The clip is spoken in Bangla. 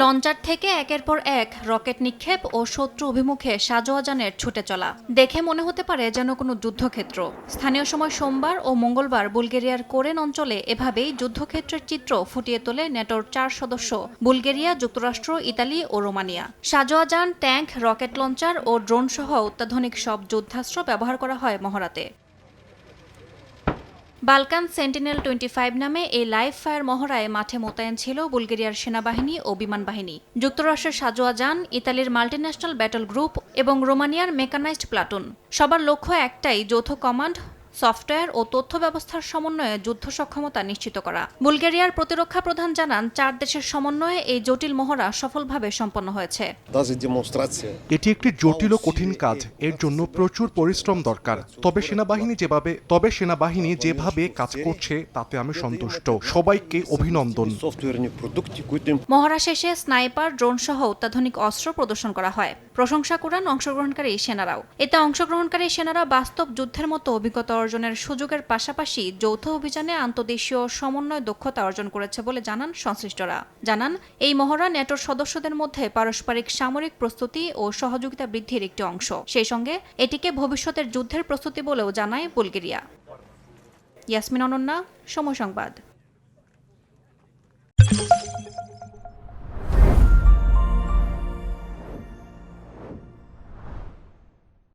লঞ্চার থেকে একের পর এক রকেট নিক্ষেপ ও শত্রু অভিমুখে সাজোয়াজানের ছুটে চলা। দেখে মনে হতে পারে যেন কোনো যুদ্ধক্ষেত্র। স্থানীয় সময় সোমবার ও মঙ্গলবার বুলগেরিয়ার কোরেন অঞ্চলে এভাবেই যুদ্ধক্ষেত্রের চিত্র ফুটিয়ে তোলে নেটোর চার সদস্য, বুলগেরিয়া, যুক্তরাষ্ট্র, ইতালি ও রোমানিয়া। সাজোয়াজান ট্যাঙ্ক রকেট লঞ্চার ও ড্রোন সহ অত্যাধুনিক সব যুদ্ধাস্ত্র ব্যবহার করা হয় মহারাতে বালকান সেন্টিনেল টোয়েন্টি ফাইভ নামে এই লাইভ ফায়ার মহড়ায় মাঠে মোতায়েন ছিল বুলগেরিয়ার সেনাবাহিনী ও বিমান বাহিনী। যুক্তরাষ্ট্রের সাজোয়া যান, ইতালির মাল্টিন্যাশনাল ব্যাটল গ্রুপ এবং রোমানিয়ার মেকানাইজড প্লাটুন। সবার লক্ষ্য একটাই, যৌথ কমান্ড সফটওয়্যার ও তথ্য ব্যবস্থার সমন্বয়ে যুদ্ধ সক্ষমতা নিশ্চিত করা। বুলগেরিয়ার প্রতিরক্ষা প্রধান জানান চার দেশের সমন্বয়ে এই জটিল মহড়া সফলভাবে সম্পন্ন হয়েছে। এটি একটি জটিল ও কঠিন কাজ এর জন্য প্রচুর পরিশ্রম দরকার। তবে সেনাবাহিনী যেভাবে তবে সেনাবাহিনী যেভাবে কাজ করছে তাতে আমি সন্তুষ্ট। সবাইকে অভিনন্দন। মহড়া শেষে স্নাইপার ড্রোন সহ অত্যাধুনিক অস্ত্র প্রদর্শন করা হয়। প্রশংসা করেন অংশগ্রহণকারী সেনারাও। এতে অংশগ্রহণকারী সেনারা বাস্তব যুদ্ধের মতো অভিজ্ঞতা অর্জনের সুযোগের পাশাপাশি যৌথ অভিযানে আন্তদেশীয় সমন্বয় দক্ষতা অর্জন করেছে বলে জানান সংশ্লিষ্টরা। জানান, এই মহড়া নেটোর সদস্যদের মধ্যে পারস্পরিক সামরিক প্রস্তুতি ও সহযোগিতা বৃদ্ধির একটি অংশ। সেই সঙ্গে এটিকে ভবিষ্যতের যুদ্ধের প্রস্তুতি বলেও জানায় বুলগেরিয়া। ইয়াসমিন অনন্যা, সময় সংবাদ।